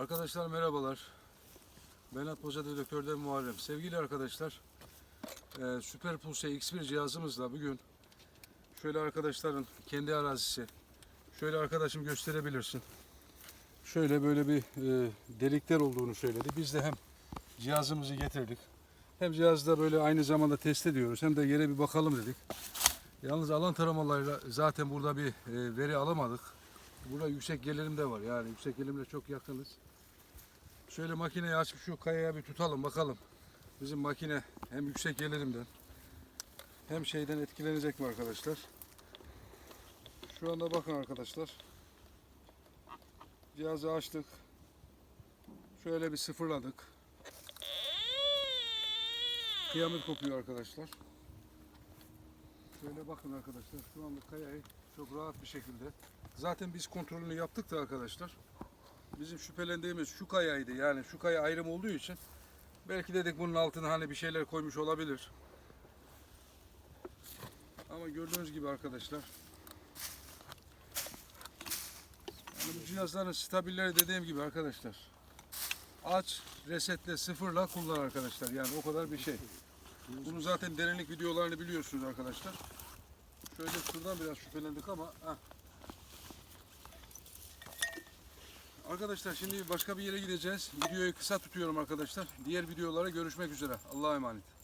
Arkadaşlar merhabalar. Ben Atmaca Dedektör'den Muharrem. Sevgili arkadaşlar, e, Süper Pulse X1 cihazımızla bugün şöyle arkadaşların kendi arazisi, şöyle arkadaşım gösterebilirsin. Şöyle böyle bir e, delikler olduğunu söyledi. Biz de hem cihazımızı getirdik. Hem cihazda böyle aynı zamanda test ediyoruz. Hem de yere bir bakalım dedik. Yalnız alan taramalarıyla zaten burada bir e, veri alamadık. Burada yüksek gelirim de var. Yani yüksek gelirimle çok yakınız. Şöyle makineyi açıp şu kayaya bir tutalım bakalım. Bizim makine hem yüksek gelirimden hem şeyden etkilenecek mi arkadaşlar? Şu anda bakın arkadaşlar. Cihazı açtık. Şöyle bir sıfırladık. Kıyamet kopuyor arkadaşlar. Şöyle bakın arkadaşlar. Şu anda kayayı çok rahat bir şekilde. Zaten biz kontrolünü yaptık da arkadaşlar. Bizim şüphelendiğimiz şu kayaydı. Yani şu kaya ayrım olduğu için belki dedik bunun altına hani bir şeyler koymuş olabilir. Ama gördüğünüz gibi arkadaşlar yani bu cihazların stabilleri dediğim gibi arkadaşlar aç, resetle, sıfırla kullan arkadaşlar. Yani o kadar bir şey. Bunun zaten derinlik videolarını biliyorsunuz arkadaşlar. Şöyle şuradan biraz şüphelendik ama heh. Arkadaşlar şimdi başka bir yere gideceğiz. Videoyu kısa tutuyorum arkadaşlar. Diğer videolara görüşmek üzere. Allah'a emanet.